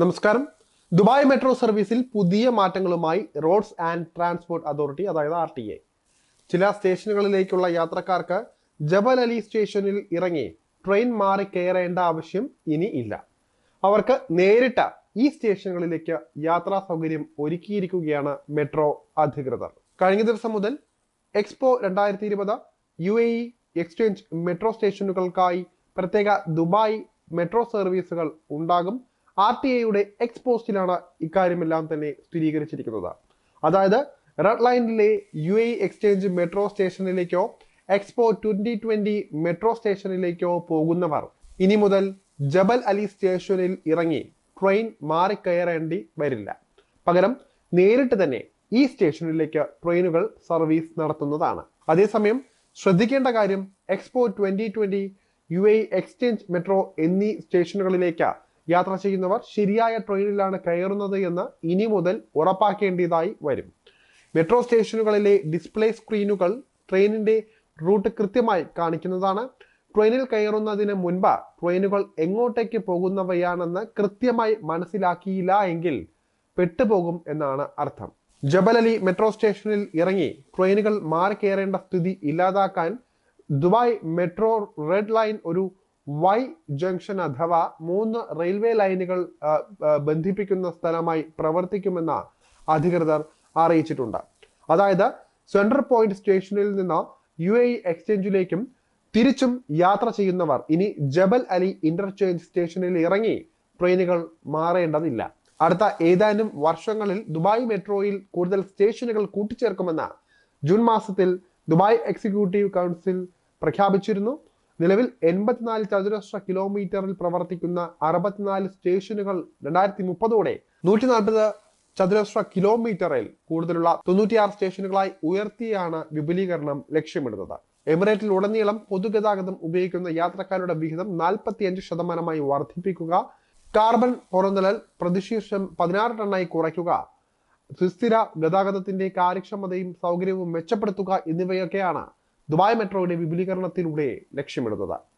നമസ്കാരം. Dubai metro സർവീസിൽ പുതിയ മാറ്റങ്ങളുമായി റോഡ്സ് ആൻഡ് ട്രാൻസ്പോർട്ട് അതോറിറ്റി അതായത് ആർ ടി എ. ചില സ്റ്റേഷനുകളിലേക്കുള്ള യാത്രക്കാർക്ക് ജബൽ അലി സ്റ്റേഷനിൽ ഇറങ്ങി ട്രെയിൻ മാറി കയറേണ്ട ആവശ്യം ഇനി ഇല്ല. അവർക്ക് നേരിട്ട് ഈ സ്റ്റേഷനുകളിലേക്ക് യാത്രാ സൗകര്യം ഒരുക്കിയിരിക്കുകയാണ് മെട്രോ അധികൃതർ. കഴിഞ്ഞ ദിവസം മുതൽ എക്സ്പോ രണ്ടായിരത്തി ഇരുപത് U A E exchange metro സ്റ്റേഷനുകൾക്കായി പ്രത്യേക ദുബായ് മെട്രോ സർവീസുകൾ ഉണ്ടാകും. ആർ ടി ഐയുടെ എക്സ് പോസ്റ്റിലാണ് ഇക്കാര്യമെല്ലാം തന്നെ സ്ഥിരീകരിച്ചിരിക്കുന്നത്. അതായത് റെഡ് ലൈനിലെ യു എ എക്സ്ചേഞ്ച് മെട്രോ സ്റ്റേഷനിലേക്കോ എക്സ്പോ ട്വന്റി ട്വന്റി മെട്രോ സ്റ്റേഷനിലേക്കോ പോകുന്നവർ ഇനി മുതൽ ജബൽ അലി സ്റ്റേഷനിൽ ഇറങ്ങി ട്രെയിൻ മാറിക്കയറേണ്ടി വരില്ല. പകരം നേരിട്ട് തന്നെ ഈ സ്റ്റേഷനിലേക്ക് ട്രെയിനുകൾ സർവീസ് നടത്തുന്നതാണ്. അതേസമയം ശ്രദ്ധിക്കേണ്ട കാര്യം expo twenty twenty U A exchange metro എന്നീ സ്റ്റേഷനുകളിലേക്ക് യാത്ര ചെയ്യുന്നവർ ശരിയായ ട്രെയിനിലാണ് കയറുന്നത് എന്ന് ഇനി മുതൽ ഉറപ്പാക്കേണ്ടതായി വരും. മെട്രോ സ്റ്റേഷനുകളിലെ ഡിസ്പ്ലേ സ്ക്രീനുകൾ ട്രെയിനിന്റെ റൂട്ട് കൃത്യമായി കാണിക്കുന്നതാണ്. ട്രെയിനിൽ കയറുന്നതിന് മുൻപ് ട്രെയിനുകൾ എങ്ങോട്ടേക്ക് പോകുന്നവയാണെന്ന് കൃത്യമായി മനസ്സിലാക്കിയില്ല എങ്കിൽ പെട്ടുപോകും എന്നാണ് അർത്ഥം. ജബലലി മെട്രോ സ്റ്റേഷനിൽ ഇറങ്ങി ട്രെയിനുകൾ മാറി കയറേണ്ട സ്ഥിതി ഇല്ലാതാക്കാൻ ദുബായ് മെട്രോ റെഡ് ലൈൻ ഒരു വൈ ജംഗ്ഷൻ അഥവാ മൂന്ന് റെയിൽവേ ലൈനുകൾ ബന്ധിപ്പിക്കുന്ന സ്ഥലമായി പ്രവർത്തിക്കുമെന്ന് അധികൃതർ അറിയിച്ചിട്ടുണ്ട്. അതായത് സെൻട്രൽ പോയിന്റ് സ്റ്റേഷനിൽ നിന്ന് യു എ എക്സ്ചേഞ്ചിലേക്കും തിരിച്ചും യാത്ര ചെയ്യുന്നവർ ഇനി ജബൽ അലി ഇന്റർചേഞ്ച് സ്റ്റേഷനിൽ ഇറങ്ങി ട്രെയിനുകൾ മാറേണ്ടതില്ല. അടുത്ത ഏതാനും വർഷങ്ങളിൽ ദുബായ് മെട്രോയിൽ കൂടുതൽ സ്റ്റേഷനുകൾ കൂട്ടിച്ചേർക്കുമെന്ന് ജൂൺ മാസത്തിൽ ദുബായ് എക്സിക്യൂട്ടീവ് കൗൺസിൽ പ്രഖ്യാപിച്ചിരുന്നു. നിലവിൽ എൺപത്തിനാല് ചതുരശ്ര കിലോമീറ്ററിൽ പ്രവർത്തിക്കുന്ന അറുപത്തിനാല് സ്റ്റേഷനുകൾ രണ്ടായിരത്തി മുപ്പതോടെ നൂറ്റി നാൽപ്പത് ചതുരശ്ര കിലോമീറ്ററിൽ കൂടുതലുള്ള തൊണ്ണൂറ്റിയാറ് സ്റ്റേഷനുകളായി ഉയർത്തിയാണ് വിപുലീകരണം ലക്ഷ്യമിടുന്നത്. എമിറേറ്റിൽ ഉടനീളം പൊതുഗതാഗതം ഉപയോഗിക്കുന്ന യാത്രക്കാരുടെ വിഹിതം നാൽപ്പത്തിയഞ്ച് ശതമാനമായി വർദ്ധിപ്പിക്കുക കാർബൺ പുറന്തള്ളൽ പ്രതിശീർഷം പതിനാറ് ടണ്ണായി കുറയ്ക്കുക സുസ്ഥിര ഗതാഗതത്തിന്റെ കാര്യക്ഷമതയും സൗകര്യവും മെച്ചപ്പെടുത്തുക എന്നിവയൊക്കെയാണ് ദുബായ് മെട്രോയുടെ വിപുലീകരണത്തിലൂടെ ലക്ഷ്യമിടുന്നത്.